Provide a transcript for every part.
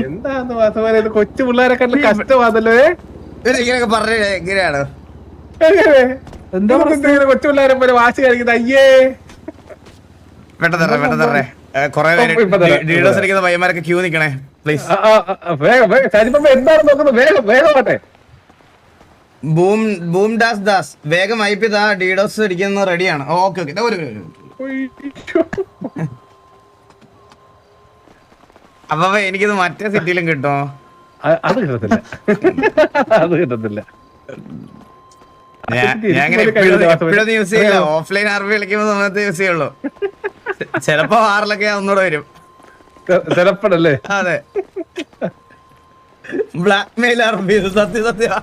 എന്താന്ന് വാസവനെ കൊച്ചു പിള്ളേരെക്കാട്ടിൽ കഷ്ടമാണല്ലോ? ഇങ്ങനെയൊക്കെ പറഞ്ഞു എങ്ങനെയാണ് എന്തിനാ കൊച്ചു പിള്ളേരെ പോലെ വാശി കഴിക്കുന്നത് അയ്യേ പെട്ടെന്ന് പെട്ടെന്ന് കൊറേ പേര്. ഡീഡോസ് അടിക്കുന്ന പയ്യന്മാരൊക്കെ ക്യൂ നിക്കണേ പ്ലീസ് വേഗം വേഗം ഷാജിപ്പ എന്താണ് നോക്കുന്നത് വേഗം വേഗം ആട്ടെ ബൂം ബൂം ദാസ് ദാസ് വേഗം ഐ പി ദാ ഡീഡോസ് അടിക്കുന്ന റെഡിയാണ് ഓക്കെ ഓക്കെ ഒരു. അപ്പൊ എനിക്കിത് മറ്റേ സിറ്റിയിലും കിട്ടോ? അത് കിട്ടത്തില്ല. അത് കിട്ടത്തില്ല. എപ്പോഴും യൂസ് ചെയ്യില്ല. ഓഫ്ലൈൻ ആർമി കളിക്കുമ്പോ സമയത്ത് യൂസ് ചെയ്യുള്ളൂ. ചിലപ്പോ ആറിലൊക്കെ ഒന്നുകൂടെ വരും. ചിലപ്പോഴല്ലേ? അതെ. ബ്ലാക്ക് മെയിൽ ഇത് സത്യം സത്യം.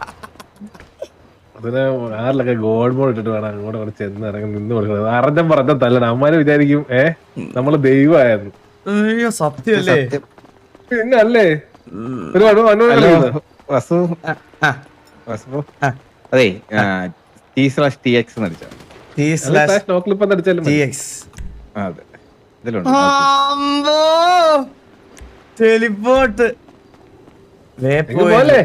അതിന് ആരിലൊക്കെ ഗോൾഡ് ബോൾ ഇട്ടിട്ട് വേണം അങ്ങോട്ട് അവിടെ ചെന്ന് ഇറങ്ങി നിന്ന് കൊടുക്കുന്നത് അറിഞ്ഞം പറഞ്ഞ തല്ലണം. അമ്മാര് വിചാരിക്കും ഏ നമ്മൾ ദൈവമായിരുന്നു. അയ്യോ സത്യമല്ലേ പിന്നെ അല്ലേ ഒരു വസു? വസു. അതെ T slash T X clip എന്ന് അടിച്ചാലും അതെ. ഇതിലുണ്ട്. ടെലിപ്പോർട്ട് പോലെ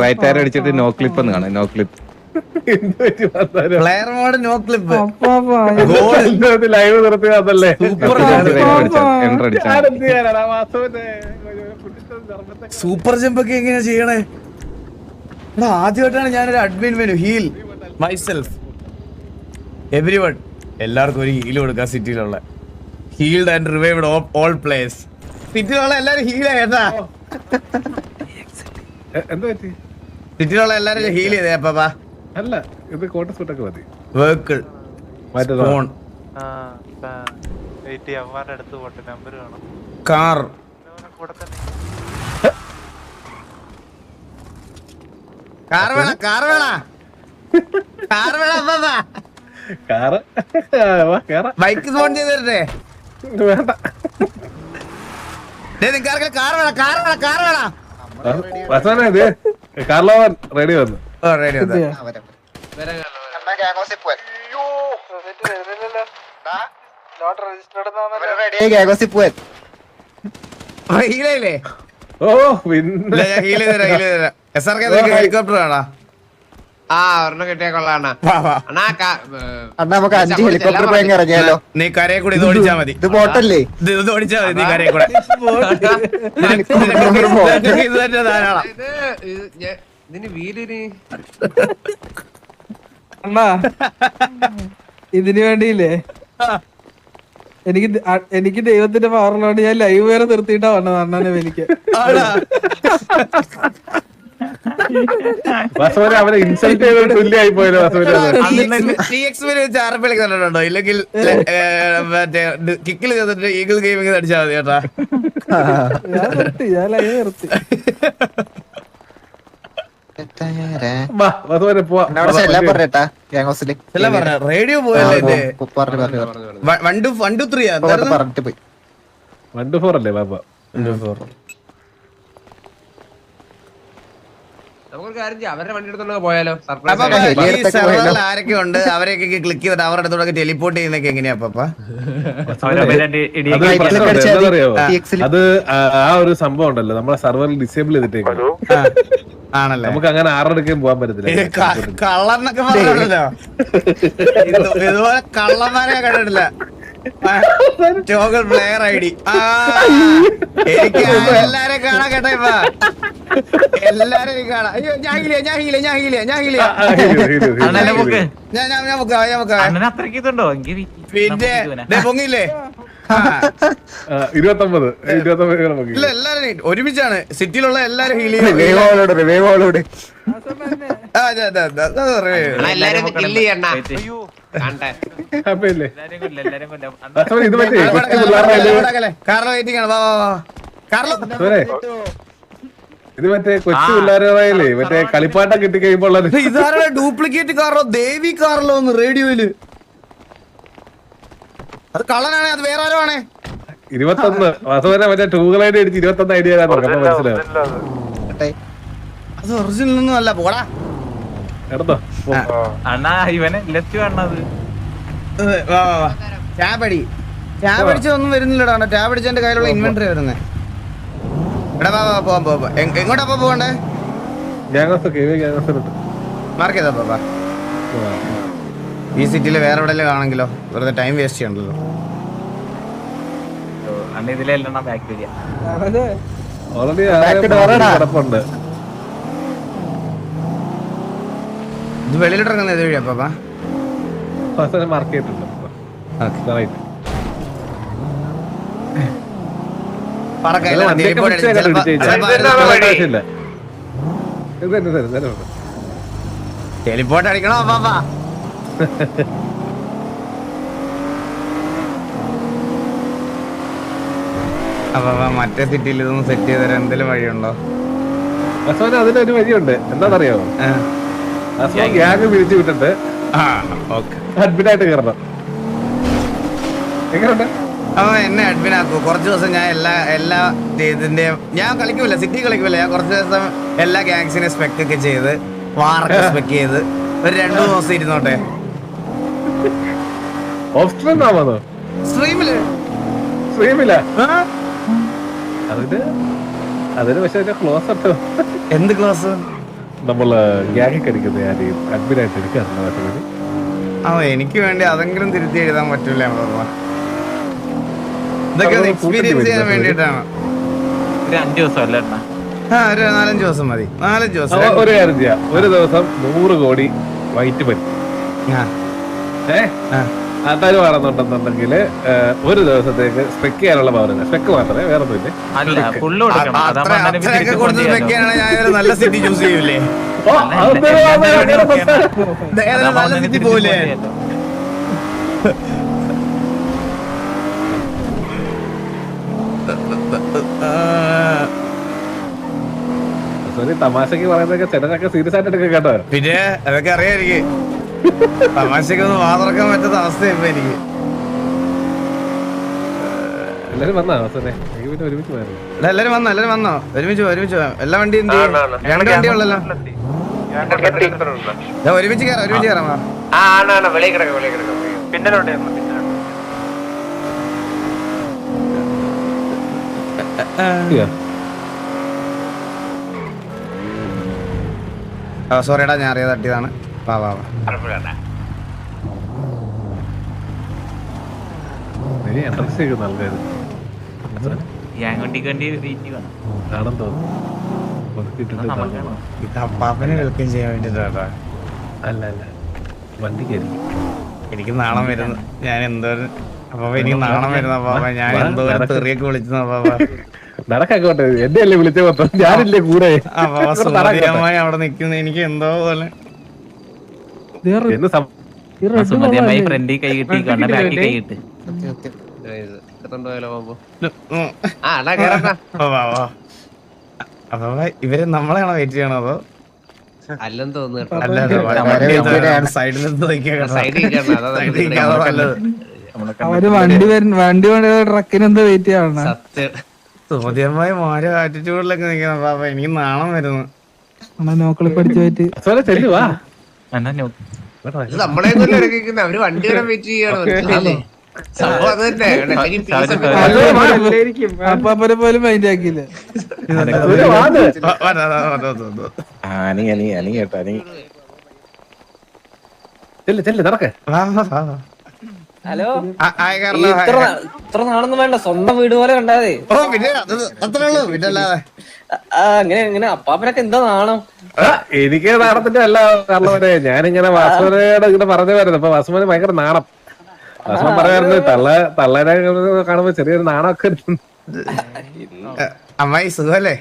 റൈറ്റ് ആരോ അടിച്ചിട്ട് നോ ക്ലിപ്പ് എന്ന് കാണാം no clip player mode no clip live നിർത്തി അതല്ലേ? സൂപ്പർ ജമ്പ് ഒക്കെ എങ്ങനെയാ ചെയ്യണേ? എടാ ആദ്യമായിട്ടാണ് ഞാനൊരു admin menu heal myself everyone എല്ലാവർക്കും ഒരു ഹീൽ കൊടുക്കാം സിറ്റിയിലുള്ള healed and revived all place സിറ്റിയിലുള്ള എല്ലാരും ഹീൽ എ- എന്ത് പറ്റി? സിറ്റിയിലുള്ള എല്ലാരും ഹീൽ ചെയ്തേ അപ്പാ. അല്ല ഇത് കോട്ട സൂട്ടൊക്കെ മതി. വെഹിക്കിൾ ഫോൺ വെയിറ്റ് ചെയ്യാം അവന്മാരുടെ അടുത്ത് പോട്ടെ നമ്പർ വേണം. കാർ കാർ വേണ? കാർ വേണ? കാർ വേണ അപ്പാ ബൈക്ക് ഫോൺ ചെയ്ത് തരട്ടെ വേണ്ട. നിങ്ങൾക്ക് കാർ വേണ? കാർ വേണ? കാർ വേണ? കാർലോവൻ റെഡി വന്നു. ഓ റെഡി രജിസ്റ്റർഡ് ഹീലയില്ലേ ഓ പിന്നെ ചെയ്ത് തരാം, ചെയ്ത് തരാം. SRK നിനക്ക് ഹെലികോപ്റ്റർ വേണോ? ആ ഒരെണ്ണം കിട്ടിയ കൊള്ളാണ് വാ, വാ. അണ്ണാ ക- അണ്ണാ നമുക്ക് അഞ്ച് ഹെലികോപ്റ്റർ പോയി ഇറങ്ങിയാലോ? നീ കരയെ കൂടി ഇത് ഓടിച്ചാ മതി. ഇത് ബോട്ടല്ലേ? ഇത് ഇത് ഓടിച്ചാ മതി നീ കരയെ കൂടെ. ഇത് തന്നെ ധാരാളം. ഇതിന് വീടിന് അണ്ണാ ഇതിനു വേണ്ടിയില്ലേ? എനിക്ക് എനിക്ക് ദൈവത്തിന്റെ പവറിലോട് ഞാൻ ലൈവ് വരെ നിർത്തിയിട്ടാ വന്നത് അണ്ണനെ വലിക്കാൻ ആടാ. വാസവനെ അവനെ ഇൻസൾട്ട് ചെയ്ത തുല്യായി പോയല്ലോ വാസവനെ അത്. TX ൽ വെച്ച് ആരെ വിളി കണ്ടിട്ടുണ്ടോ? ഇല്ലെങ്കിൽ മറ്റേ കിക്കിൽ ചെയ്തിട്ട് ഈഗിൾ ഗെയിമിംഗ് അടിച്ചാൽ മതി കേട്ടാ. ഞാൻ നിർത്തി ഞാൻ ലൈവ് നിർത്തി. വാ വാസവനെ പോവാ. എല്ലാം പറഞ്ഞേട്ടാ ഗ്യാങ് എല്ലാം പറഞ്ഞ? റേഡിയോ പോയല്ലേ one two one two three അല്ലേ പോയി. വൺ ടു ഫോർ അല്ലേ ബാബ നമുക്കൊരു കാര്യം ചെയ്യാം. അവരുടെ വണ്ടി എടുത്തോണ്ട് പോയാലോ? സർപ്രൈസ് ആരൊക്കെ ഉണ്ട് അവരെയൊക്കെ ക്ലിക്ക് ചെയ്തിട്ട് അവരുടെ അടുത്തോടെ ടെലിപ്പോർട്ട് ചെയ്യുന്നൊക്കെ എങ്ങനെയാ? അത്. ആ- ഒരു സംഭവം ഉണ്ടല്ലോ. നമ്മളെ സർവറിൽ ഡിസേബിൾ ചെയ്തിട്ടേക്കും. ആണല്ലേ? നമുക്ക് അങ്ങനെ ആറെടുക്കുകയും പോകാൻ പറ്റത്തില്ല. കള്ളന്നൊക്കെ പറഞ്ഞല്ലോ ഇത് ഇതുപോലെ കള്ളന്മാരെ കണ്ടിട്ടില്ല. Toggle player I D. എനിക്ക് എല്ലാരെയും കാണാൻ കേട്ടോ ഇപ്പൊ. എല്ലാരെയും കാണാം. അയ്യോ ഞാൻ ഹീലിയ ഞാൻ ഹീലിയ ഞാൻ ഹീലിയ ഞാൻ ഹീലിയ ആ, ആ, ഹീൽ, ഹീൽ, ഹീൽ. അണ്ണനെ പൊക്ക്. ഞാൻ ഞാൻ ഞാൻ മുക്കാം ഞാൻ മുക്കാം അണ്ണന് അത്രയ്ക്ക് ഇതുണ്ടോ? എങ്കിൽ പിന്നെ ദേ പൊങ്ങില്ലേ ആ. ആ, ഇരുപത്തൊമ്പത് ഇരുപത്തൊമ്പത് കൂടെ നോക്കി. ഇല്ല എല്ലാരും ഒരുമിച്ചാണ്. സിറ്റിയിലുള്ള എല്ലാരും ഹീൽ ചെയ്യുന്നത് എല്ലാരും ഇത് മറ്റേ കൊച്ചു പിള്ളേരുടെ കയ്യിലേ മറ്റേ കളിപ്പാട്ടം കിട്ടി ഇതാരുടെ ഡ്യൂപ്ലിക്കേറ്റ് കാർലോ ദേവി കാർലോ ഒന്ന് റേഡിയോയിൽ. അത് കള്ളനാണേ അത് വേറെ ആരോ ആണേ. ഇരുപത്തൊന്ന്. വാസവനെ മറ്റേ ടൂകളായിട്ട് അടിച്ച് ഇരുപത്തൊന്ന് ഐഡിയ മനസ്സിലാവും അത്. ഒറിജിനൽ ഒന്നും അല്ല. പോടാ. അണ്ണാ ഇവനെ ലെഫ്റ്റ് കാണണത്. ഏ, വാ വാ വാ. ടാബ് അടി. ടാബ് അടിച്ചതൊന്നും വരുന്നില്ലടാ ടാബ് അടിച്ച എന്റെ കയ്യിലുള്ള ഇൻവെന്ററി വരുന്നേ. എടാ വാ വാ പോവാം പോവാം എങ്ങോട്ടാ പോകണ്ടേ? മാർക്ക് ചെയ്താ പാപ്പാ ഈ സിറ്റിയിൽ വേറെ എവിടെയെങ്കിലും ആണെങ്കിലോ വെറുതെ ടൈം വേസ്റ്റ് ചെയ്യണ്ടല്ലോ. അണ്ണ ഇതിലെല്ലാം ബാക്ക് വരിക ഓൾറെഡി. കിടപ്പുണ്ട്. ഇത് വെളിയിലോട്ട് ഇറങ്ങുന്ന ഏത് വഴിയാ പാപ്പാ? മാർക്ക് ചെയ്തിട്ടുണ്ട്. ടെലിപ്പോർട്ട് അടിക്കണോ അപ്പൊ മറ്റേ സിറ്റിയിൽ ഇതൊന്നും സെറ്റ് ചെയ്ത് തരാൻ എന്തെങ്കിലും വഴിയുണ്ടോ? അതിനൊരു വഴിയുണ്ട്. എന്താണെന്നറിയാമോ ഗ്യാങ് പിരിച്ചു വിട്ടിട്ട് ആ ഓക്കെ. അഡ്മിറ്റായിട്ട് കയറണം. എങ്ങനെയുണ്ട്? അപ്പൊ എന്നെ അഡ്മിൻ ആക്കൂ. കുറച്ച് ദിവസം ഞാൻ എല്ലാ എല്ലാ ഇതിന്റെയും ഞാൻ കളിക്കൂല സിറ്റി കളിക്കൂല. ഞാൻ കുറച്ച് ദിവസം എല്ലാ ഗാങ്സിനെ സ്പെക്ക് ഒക്കെ ചെയ്ത് വാറൊക്കെ സ്പെക്ക് ചെയ്ത് ഒരു രണ്ടു ദിവസം ഇരുന്നോട്ടെ. ഓപ്ഷൻ ആവാന്നോ സ്ട്രീമിൽ സ്ട്രീമില്ല അതിന് അതിന് പക്ഷെ അതിന്റെ ക്ലോസ് അട്ടോ എന്ത് ക്ലാസ് ഞാൻ അഡ്മിനായിട്ട് വാസ്തവന് ആ എനിക്ക് വേണ്ടി അതെങ്കിലും തിരുത്തി എഴുതാൻ പറ്റില്ല ഇതൊക്കെ എക്സ്പീരിയൻസ് കൂട്ടിട്ട് ചെയ്യാൻ വേണ്ടിയിട്ടാണ്. ഒരു അഞ്ചു ദിവസം അല്ല അണ്ണ ആ ഒരു നാലഞ്ച് ദിവസം മതി. നാലഞ്ച് ദിവസം. ഒരു കാര്യം ചെയ്യാം. ഒരു ദിവസം നൂറ് കോടി വൈറ്റ് പറ്റി ആ, ഏ? ആ. അതാരുമാണെന്നുണ്ടെന്നുണ്ടെങ്കിൽ ഒരു ദിവസത്തേക്ക് സ്പെക്ക് ചെയ്യാനുള്ള പവർ സ്പെക്ക് മാത്രമേ വേറെ നല്ല സിറ്റി ചൂസ് ചെയ്യൂലേ. നല്ല സിറ്റി പോലെ. സോറി തമാശക്ക് പറയുന്നതൊക്കെ ചിലരൊക്കെ സീരിയസ് ആയിട്ട് എടുക്കുക കേട്ടോ. പിന്നെ അതൊക്കെ അറിയാം എനിക്ക് തമാശക്കൊന്നും വാതറക്കാൻ പറ്റാത്ത അവസ്ഥയായിപ്പോ ഇപ്പൊ എനിക്ക്. എല്ലാരും വന്നാ അവസരെ എനിക്ക് പിന്നെ ഒരുമിച്ച് പോയായിരുന്നു എല്ലാരും വന്നോ എല്ലാരും വന്നോ. ഒരുമിച്ച് പോ, ഒരുമിച്ച് എല്ലാ വണ്ടി എന്ത് ചെയ്യും? രണ്ട് വണ്ടി ഉള്ളല്ലോ. ദാ, ഒരുമിച്ച് കയറാം ഒരുമിച്ച് കയറാം വാ. ആ ആണ് ആണ്. വെളിയിൽ കിടക്കാം വെളിയിൽ കിടക്കാം. പിന്നലോട്ട് ചെന്നു, ആ സോറിടാ ഞാൻ അറിയാതെ തട്ടിയതാണ്. വാ വാ വാ എൻട്രൻസ് ഒക്കെ നല്ലത് ഞാൻ വണ്ടിക്ക് വേണ്ടി വെയിറ്റ് വേണം ആണെന്ന് തോന്നുന്നു ഒതുക്കിയിട്ടുണ്ട് നമുക്ക് ഇതാ. അപ്പാപ്പനെ വെൽക്കം ചെയ്യാൻ വേണ്ടിട്ടാ അല്ല അല്ല. വണ്ടിക്കായിരിക്കും എനിക്ക് നാണം വരുന്നു. ഞാൻ എന്തോ അപ്പൊ അപ്പാപ്പ എനിക്ക് നാണം വരുന്ന. അപ്പാപ്പ ഞാൻ എന്തോ ഒരു തെറിയൊക്കെ വിളിച്ചു അപ്പാപ്പ നടക്കാക്കോട്ടെ എന്നെ അല്ലേ വിളിച്ച മൊത്തം? ഞാനില്ലേ കൂടെ. അപ്പാപ്പ അവിടെ നിൽക്കുന്ന. എനിക്ക് എന്തോ പോലെ ഇവർ നമ്മളെയാണോ വെയിറ്റ് ചെയ്യണോ അതോ? അല്ലെന്ന് തോന്നുന്നു സൈഡിൽ അവർ വണ്ടി വരുന്ന വണ്ടി വേണ്ട ട്രക്കിന് എന്താ വെയിറ്റ് ചെയ്യണം സത്യം. ചോദ്യമായി മാറി ആറ്റിറ്റ്യൂഡിലൊക്കെ നിൽക്കുന്ന പാപ്പ എനിക്ക് നാണം വരുന്നു. അണ്ണാ നോക്കളി പഠിച്ചു പോയിട്ട്. ചെല്ലുവാ എന്നാ നമ്മളെ ഇറങ്ങിക്കുന്ന അവർ വണ്ടി വരെ വെയിറ്റ് ചെയ്യാണ് അപ്പാപ്പനെ പോലും മൈൻഡ് ആക്കിയില്ല അനങ്ങി അനങ്ങി കേട്ടോ അനി ചെല്ല് ചെല്ല് നടക്ക്. ഹലോ? ഇത്ര ഇത്ര നാളൊന്നും വേണ്ട സ്വന്തം വീട് പോലെ കണ്ടാതെ ഓ പിന്നെ അത് അത്രേ ഉള്ളൂ പിന്നെ അല്ലാതെ. അങ്ങനെ അങ്ങനെ അപ്പാപ്പനൊക്കെ എന്താ നാണം? എനിക്ക് നാണത്തിന്റെ അല്ല കാരണവരെ ഞാനിങ്ങനെ വാസുവിനോട് ഇങ്ങനെ പറഞ്ഞു വരുന്നത് അപ്പൊ വാസുവിന് ഭയങ്കര നാണം. വാസുവൻ പറയാറുണ്ട് തള്ള തള്ളേനെ കാണുമ്പോ ചെറിയൊരു നാണമൊക്കെ. അമ്മായി സുഖല്ലേ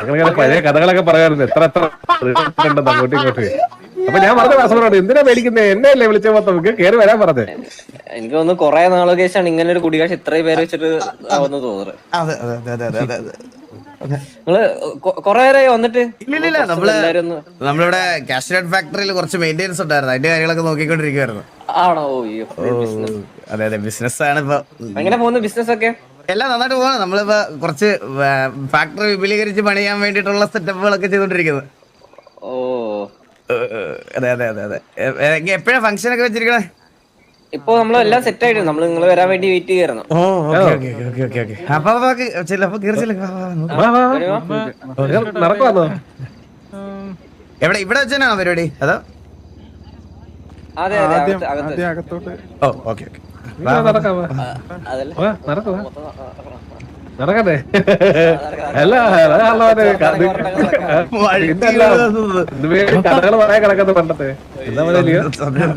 അങ്ങനെ പഴയ കഥകളൊക്കെ പറയാറുണ്ട്. എത്ര എത്ര ഉണ്ടെന്ന് അങ്ങോട്ടും ഇങ്ങോട്ടും. അപ്പൊ ഞാൻ പറഞ്ഞ കാസർഗോഡ് എന്തിനാ മേടിക്കുന്നത് എന്നെ അല്ലേ വിളിച്ച മൊത്തം നമുക്ക് കയറി വരാൻ പറഞ്ഞത് എനിക്ക് തോന്നുന്നു കൊറേ നാളൊക്കെ ശേഷമാണ് ഇങ്ങനെ ഒരു കുടികാശ് ഇത്രയും പേര് വെച്ചിട്ട് ആവുന്ന തോന്നുന്നത് അതെ അതെ അതെ അതെ അതെ അതെ. നിങ്ങൾ കൊറേ നേരമായി വന്നിട്ട്? ഇല്ല ഇല്ല, ഇല്ല. നമ്മൾ നമ്മളിവിടെ കാഷ്നട്ട് ഫാക്ടറിയിൽ കുറച്ച് മെയിന്റെനൻസ് ഉണ്ടായിരുന്നു. അതിന്റെ കാര്യങ്ങളൊക്കെ നോക്കിക്കൊണ്ടിരിക്കുവായിരുന്നു. ആണോ? അതെ അതെ. ബിസിനസ് ആണ് ഇപ്പൊ. എങ്ങനെ പോകുന്നു? ബിസിനസ് ഒക്കെ? എല്ലാം നന്നായിട്ട് പോകണം നമ്മളിപ്പോ കുറച്ച് ഫാക്ടറി വിപുലീകരിച്ച് പണിയാൻ വേണ്ടിയിട്ടുള്ള സെറ്റപ്പുകളൊക്കെ ചെയ്തോണ്ടിരിക്കുന്നത് ഓ. അതെ അതെ അതെ അതെ. എപ്പോഴാ ഫംഗ്ഷൻ ഒക്കെ വെച്ചിരിക്കണേ? ഇപ്പൊ നമ്മളെല്ലാം സെറ്റ് ആയിട്ട് നമ്മൾ നിങ്ങൾ വരാൻ വേണ്ടി വെയിറ്റ് ചെയ്യായിരുന്നു. ഓ okay okay okay okay okay. അപ്പൊ അപ്പൊ ചെല്ല അപ്പൊ കയറി ചെല്ല. വാ, വാ, വാ. നടക്കുവാന്നോ? എവിടെ ഇവിടെ വെച്ചാണോ പരിപാടി? അതോ? അതെ അതെ അകത്തോട്ട് അകത്ത് ഓ ഓക്കെ ഓക്കെ. നടക്കട്ടെ. അല്ല കഥകൾ പറയാൻ കിടക്കുന്നത് പണ്ടത്തെ. എന്താ പറയുക സത്യം.